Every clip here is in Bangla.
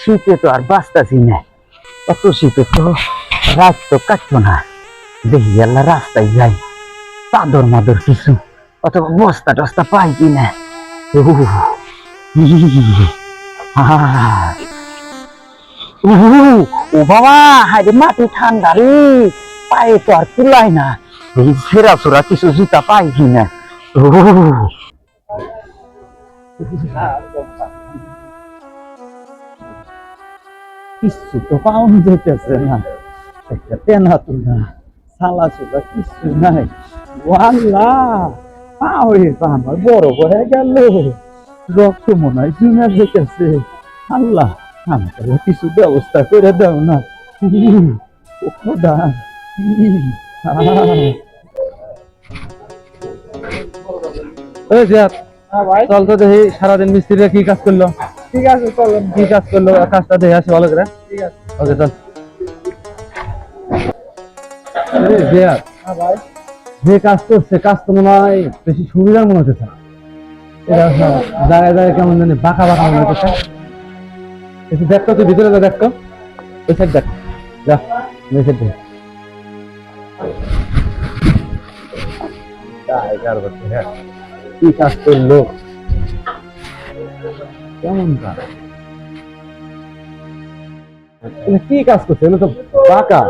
শীতে তো আর বাঁচতাছি না এত শীতে তো রাত তো কাটবো না দেখি আল্লাহ রাস্তায় যাই চাদর মাদর কিছু অথবা বস্তা টস্তা পাই কি না উহ, আহ। উহ, ও বাবা হাইরে মাটি ঠান্ডা রে পায়ে তো আর কুলায় না এই ফেরা চোরা কিছু জুতা পাই কি না উহ। কিচ্ছু তো পাওয়া যেতেছে না একটা তেনা তুলা সালা চুলা কিচ্ছু নাই ওয়াল্লা পাওয়ে পা আমার বড় হয়ে গেল রক্ত মনে হয় জুমে যেতেছে আল্লাহ আমাকে কিছু ব্যবস্থা করে দাও না উম, ও খোদা উম, আহ। ওই জিয়াদ হ্যাঁ ভাই চল তো দেখি সারাদিন মিস্ত্রিরা কি কাজ করল। ঠিক আছে চলেন। কি কাজ করল কাজটা দেখে আসি ভালো করে। ঠিক আছে। ওকে চল। হ্যাঁ যে কাজ করছে কাজ তো মনে হয় বেশি সুবিধার মনে। এটা হ্যাঁ, জায়গায় জায়গায় কেমন জানি বাঁকা বাঁকা মনে হতেছে একটু দেখতো তুই ভিতরে যা দেখতো ওই সাইড দেখ। যা ওই সাইড দেখ। হ্যাঁ। কি কাজ করল কেমন কাজ কি কাজ করছে? এগুলো তো বাঁকা।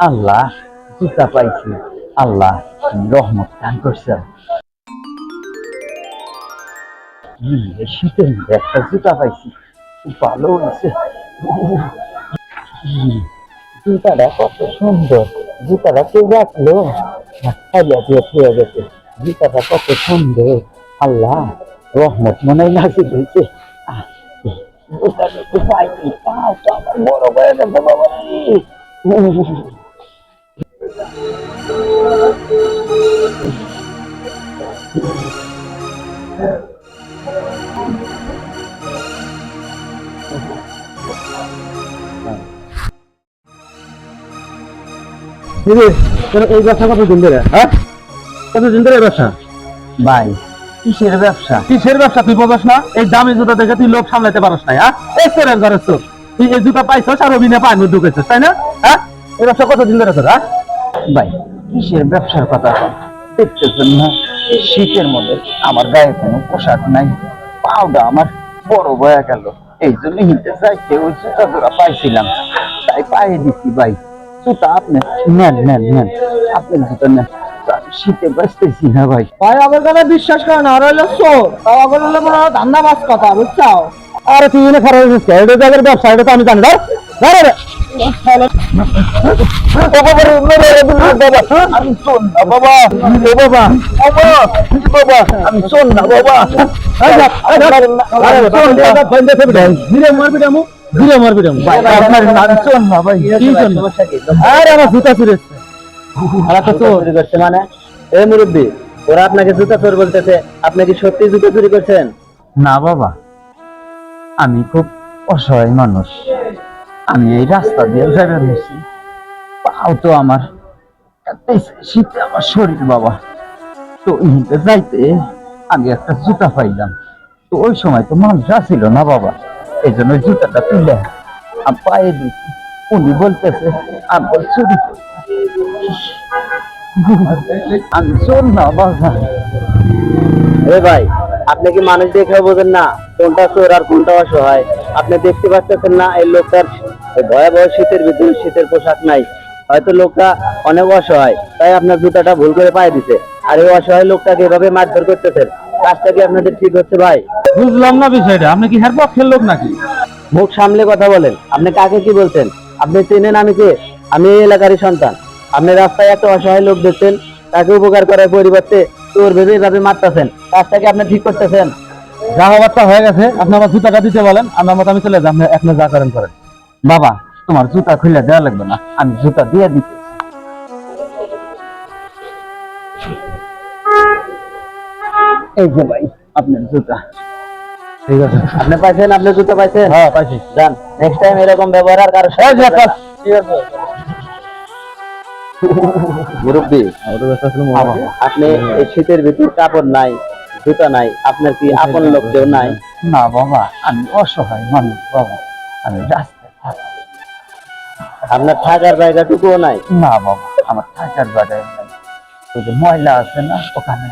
আল্লাহ জুতা পাইছি। আল্লাহ রহমত দান করছেন হুম, এই শীতের মধ্যে একটা জুতা পাইছি খুব ভালো হয়েছে হুম, জুতাটা কত সুন্দর জুতাটা কেউ রাখল খাইয়া দিয়ে ফিরে গেছে জুতাটা কত সুন্দর আল্লাহ রহমত মনে হয় নাসিব হয়েছে আহ, জুতাটা একটু পাইনি পাও তো আমার বড় হয়ে গেছে বাবা রে। এই ব্যবসা কত দিন ধরে? হ্যাঁ? কত দিন ধরে ব্যবসা? ভাই কিসের ব্যবসা? কিসের ব্যবসা তুই বোঝাস না? এই দামি জুতা দেখে তুই লোক সামলাতে পারস না হ্যাঁ? এই সেরেন ধরে তোর। তুই এই জুতা পাইছস আর অভিনয় পায় মধ্যে ঢুকেছিস তাই না? হ্যাঁ? এই ব্যবসা কত দিন ধরে তোর হ্যাঁ? ভাই কিসের ব্যবসার কথা? দেখতেছেন না? এই শীতের মধ্যে আমার গায়ে কোনো পোশাক নাই। পাউডা আমার বড় হয়ে গেল। এই জন্য হিতে চাইতে ওই জুতা জোড়া পাইছিলাম। তাই পায়ে দিচ্ছি ভাই। জুতা আপনি? নেন নেন নেন। আপনি জুতা নেন। শীতে বাঁচতেছি না ভাই। ভাই আমার কথা বিশ্বাস করে না আর হইল চোর। তাও আবার হইল মনে হয় ধান্দা বাস কথা বুঝছ আরে তুই এনে খারাপ হয়েছিস এটা জায়গার ব্যবসা এটা তো আমি জানি। ধর ধর রে আমি শোন না বাবা। বাবা বাবা বাবা। আমি শোন না বাবা। মারবি ডামু ভাই আপনার নাম শোন না ভাই? কি জন্য? আরে আমার জুতা আর চোর। চুরি করছে মানে? এ মুরব্বী ওরা আপনাকে জুতা চোর বলতেছে। আপনি কি সত্যি জুতা চুরি করছেন? না বাবা। আমি খুব অসহায় মানুষ। আমি এই রাস্তা দিয়ে যাবে নিছি পাও তো আমার। শীতে আমার শরীর বাবা। তো ইহিতে যাইতে আমি একটা জুতা পাইলাম। তো ওই সময় তো মানুষ আসছিল না বাবা। জুতাটা তুলে পায়ে উনি বলতেছে চুরি আমি না এ ভাই, আপনি কি মানুষ দেখে বোঝেন না কোনটা চোর আর কোনটা অসহায়? আপনি দেখতে পাচ্ছেন না এই লোকটার ভয়াবহ শীতের ভিতরে শীতের পোশাক নাই। হয়তো লোকটা অনেক অসহায়, তাই আপনার জুতাটা ভুল করে পায়ে দিছে। আর এই অসহায় লোকটাকে এভাবে মারধর করতেছেন। কাজটা কি আপনাদের ঠিক হচ্ছে ভাই? বুঝলাম না বিষয়টা। আপনি কি হের পক্ষের লোক নাকি? মুখ সামলে কথা বলেন। আপনি কাকে কি বলছেন? আপনি চেনেন আমি কে? আমি এই এলাকারই সন্তান। আপনি রাস্তায় একটা অসহায় লোক দেখছেন তাকে উপকার করার পরিবর্তে তোর ভেবে এভাবে মারতেছেন। কাজটা কি আপনি ঠিক করতেছেন? যা হওয়ারটা হয়ে গেছে আপনি আমার জুতাটা দিতে বলেন আমার মতো আমি চলে যাই আপনি আপনি যা করেন করেন। বাবা তোমার জুতা খুলে দেওয়া লাগবে না আমি জুতা দিয়ে দিতে এই যে ভাই আপনার জুতা। ঠিক আছে। আপনি পাইছেন আপনি জুতো পাইছেন? হ্যাঁ পাইছি। যান নেক্সট টাইম এরকম ব্যবহার আর কারও। ঠিক আছে। মুরব্বী আপনি এই শীতের ভিতর কাপড় নাই জুতা নাই আপনার কি আপন লোক কেউ নাই? না বাবা আমি অসহায় মানুষ বাবা। আমি রাস্তায় আপনার থাকার জায়গাটুকুও নাই? না বাবা আমার থাকার বাড়ি নাই। ময়লা আছে না ওখানে।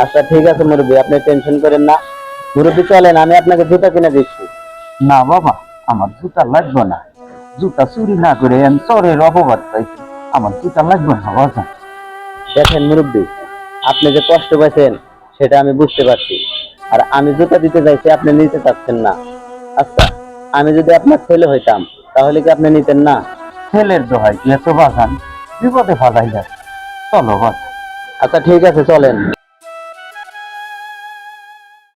আচ্ছা ঠিক আছে মুরব্বী আপনি টেনশন করেন না। মুরব্বী চলেন আমি আপনাকে জুতা কিনে দিচ্ছি। না বাবা আমার জুতা লাগবে না। জুতা চুরি না করে আমি চোরের অপবাদ পাইছি। আমার জুতা লাগবে না বাবা। দেখেন মুরব্বী আপনি যে কষ্ট পাইছেন সেটা আমি বুঝতে পারছি। আর আমি জুতা দিতে চাইছি আপনি নিতে চাচ্ছেন না। আচ্ছা আমি যদি আপনার ছেলে হইতাম তাহলে কি আপনি নিতেন না? ছেলের দোহাই এত বাগান বিপদে ফালাই যায় চলো বাবা। আচ্ছা ঠিক আছে চলেন।